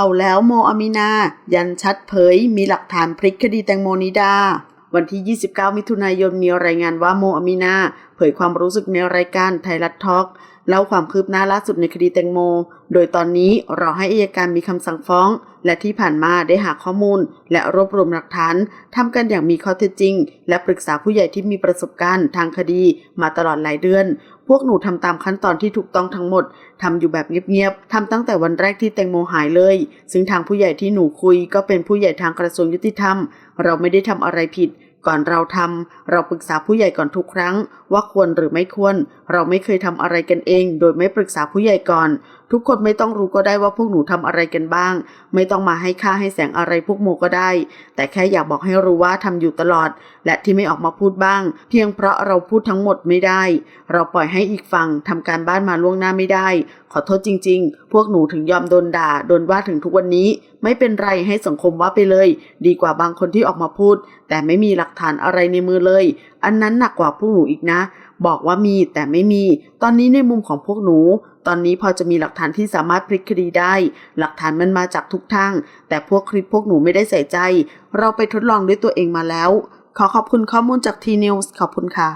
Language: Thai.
เอาแล้วโมอามินา ยันชัดเผย มีหลักฐานพลิกคดีแตงโมนิดา วันที่ 29 มิถุนายนมีรายงานว่าโมอามินา เผยความรู้สึกในรายการไทยรัฐทอล์ก เล่าความคืบหน้าล่าสุดในคดีแตงโม โดยตอนนี้รอให้อายการมีคำสั่งฟ้อง และที่ผ่านมาได้หาข้อมูล และรวบรวมหลักฐานทำกันอย่างมีข้อเท็จจริง และปรึกษาผู้ใหญ่ที่มีประสบการณ์ทางคดีมาตลอดหลายเดือน พวกหนูทำตามขั้นตอนที่ถูกต้องทั้งหมดทำอยู่แบบเงียบๆทำตั้งแต่วันแรกที่แตงโมหายเลย ซึ่งทางผู้ใหญ่ที่หนูคุยก็เป็นผู้ใหญ่ทางกระทรวงยุติธรรม เราไม่ได้ทำอะไรผิด ก่อนเราทำเราปรึกษาผู้ใหญ่ก่อนทุกครั้ง ว่าควรหรือไม่ควร เราไม่เคยทำอะไรกันเอง โดยไม่ปรึกษาผู้ใหญ่ก่อน ทุกคนไม่ต้องรู้ก็ได้ว่าพวกหนูทำอะไรกันบ้าง ไม่ต้องมาให้ค่าให้แสงอะไรพวกโมก็ได้ แต่แค่อยากบอกให้รู้ว่าทำอยู่ตลอด และที่ไม่ออกมาพูดบ้าง เพียงเพราะเราพูดทั้งหมดไม่ได้ เราปล่อยให้อีกฝั่งทำการบ้านมาล่วงหน้าไม่ได้ ขอโทษจริง ๆ พวกหนูถึงยอมโดนด่าโดนว่าถึงทุกวันนี้ ไม่เป็นไรให้สังคมว่าไปเลย ดีกว่าบางคนที่ออกมาพูด แต่ไม่มีหลักฐานอะไรในมือเลย อันนั้นหนักกว่าพวกหนูอีกนะ บอกว่ามีแต่ไม่มี ตอนนี้ในมุมของพวกหนู ตอนนี้พอจะมีหลักฐานที่สามารถพลิกคดีได้ หลักฐานมันมาจากทุกทาง แต่พวกคลิปพวกหนูไม่ได้ใส่ใจ เราไปทดลองด้วยตัวเองมาแล้ว ขอขอบคุณข้อมูลจากทีนิวส์ขอบคุณค่ะ